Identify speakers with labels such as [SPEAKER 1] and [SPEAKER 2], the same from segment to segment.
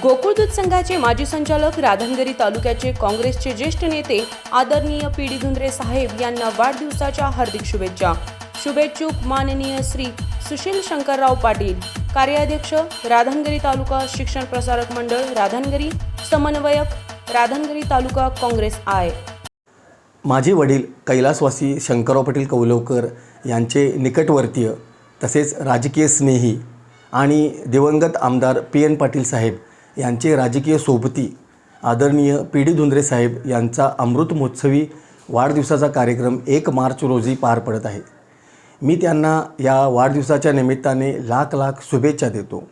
[SPEAKER 1] गोकुळ दूध संघाचे माजी संचालक राधनगरी तालुक्याचे काँग्रेसचे ज्येष्ठ नेते आदरणीय पी डी धुंद्रे साहेब यांना वाढदिवसाच्या हार्दिक शुभेच्छा. शुभेच्छुक माननीय श्री सुशील शंकरराव पाटील कार्याध्यक्ष राधनगरी तालुका शिक्षण प्रसारक मंडळ राधनगरी समन्वयक राधनगरी तालुका काँग्रेस आय.
[SPEAKER 2] माझे वडील कैलासवासी शंकरराव पाटील कौलवकर यांचे निकटवर्तीय तसेच राजकीय स्नेही आणि दिवंगत आमदार पी एन पाटील साहेब यांचे राजकीय सोबती आदरणीय पी डी धुंद्रे साहेब यांचा अमृत महोत्सवी वाढदिवसाचा कार्यक्रम एक मार्च रोजी पार पडत आहे. मी त्यांना या वाढदिवसाच्या निमित्ताने लाख लाख शुभेच्छा देतो.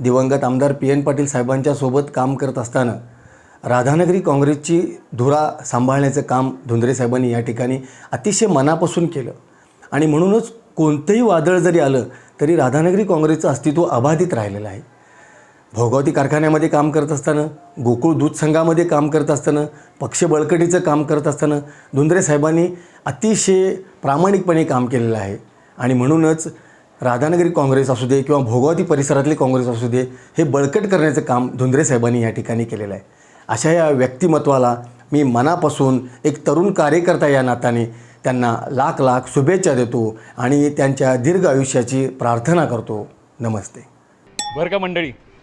[SPEAKER 2] दिवंगत आमदार पी एन पाटील साहेबांच्या सोबत काम करत असताना राधानगरी काँग्रेसची धुरा सांभाळण्याचं काम धुंद्रे साहेबांनी या ठिकाणी अतिशय मनापासून केलं. आणि म्हणूनच कोणतंही वादळ जरी आलं तरी राधानगरी काँग्रेसचं अस्तित्व अबाधित राहिलेलं आहे. भोगावती कारखान्यामध्ये काम करत असताना गोकुळ दूध संघामध्ये काम करत असताना पक्ष बळकटीचं काम करत असताना धुंद्रे साहेबांनी अतिशय प्रामाणिकपणे काम केलेलं आहे. आणि म्हणूनच राधानगरी काँग्रेस असू दे किंवा भोगावती परिसरातले काँग्रेस असू दे हे बळकट करण्याचं काम धुंद्रे साहेबांनी या ठिकाणी केलेलं आहे. अशा या व्यक्तिमत्वाला मी मनापासून एक तरुण कार्यकर्ता या नात्याने त्यांना लाख लाख शुभेच्छा देतो आणि त्यांच्या दीर्घ आयुष्याची प्रार्थना करतो. नमस्ते.
[SPEAKER 3] बरं का मंडळी?